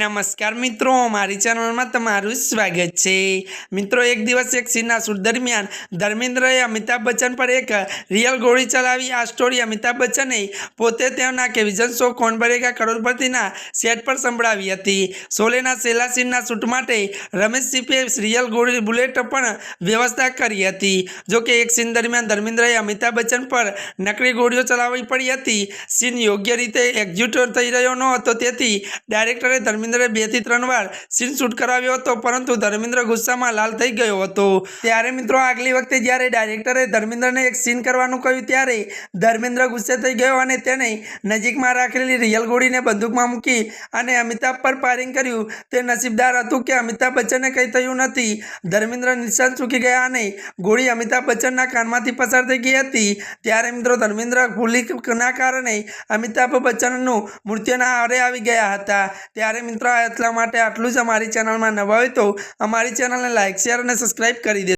નમસ્કાર મિત્રો, મારી ચેનલમાં તમારું સ્વાગત છે. મિત્રો, એક દિવસ એક સીનના શૂટ દરમિયાન ધર્મેન્દ્રએ અમિતાભ બચ્ચન પર એક રિયલ ગોળી ચલાવી. આ સ્ટોરી અમિતાભ બચ્ચને પોતે તેમના કે વિઝન શો કોણ બરેગા કરોડપતિના સેટ પર સંભળાવી હતી. શોલેના છેલ્લા સીનના શૂટ માટે રમેશ સિંહે રિયલ ગોળી બુલેટ પણ વ્યવસ્થા કરી હતી. જો કે એક સીન દરમિયાન ધર્મેન્દ્રએ અમિતાભ બચ્ચન પર નકલી ગોળીઓ ચલાવવી પડી હતી. સીન યોગ્ય રીતે એક્ઝિક્યુટ થઈ રહ્યો ન હતો, તેથી ડાયરેક્ટરે ધર્મેન્દ્રએ બેથી ત્રણ વાર સીન શૂટ કરાવ્યો હતો, પરંતુ ધર્મેન્દ્ર ગુસ્સામાં લાલ થઈ ગયો હતો. ત્યારે મિત્રો આગલી વખતે જ્યારે ડાયરેક્ટરે ધર્મેન્દ્રને એક સીન કરવાનું કહ્યું, ત્યારે ધર્મેન્દ્ર ગુસ્સે થઈ ગયો અને તેને નજીકમાં રાખેલી રિયલ ગોળીને બંદૂકમાં મૂકી અને અમિતાભ પર ફાયરિંગ કર્યું. તે નસીબદાર હતું કે અમિતાભ બચ્ચનને કંઈ થયું નથી. ધર્મેન્દ્ર નિશાન ચૂકી ગયા અને ગોળી અમિતાભ બચ્ચનના કાનમાંથી પસાર થઈ ગઈ હતી. ત્યારે મિત્રો ધર્મેન્દ્ર ભૂલીના કારણે અમિતાભ બચ્ચનનું મૃત્યુના આરે આવી ગયા હતા. ત્યારે મિત્રો એટલા માટે આટલું જ અમારી ચેનલમાં નવા હોય તો અમારી ચેનલને લાઇક શેર અને સબસ્ક્રાઈબ કરી દે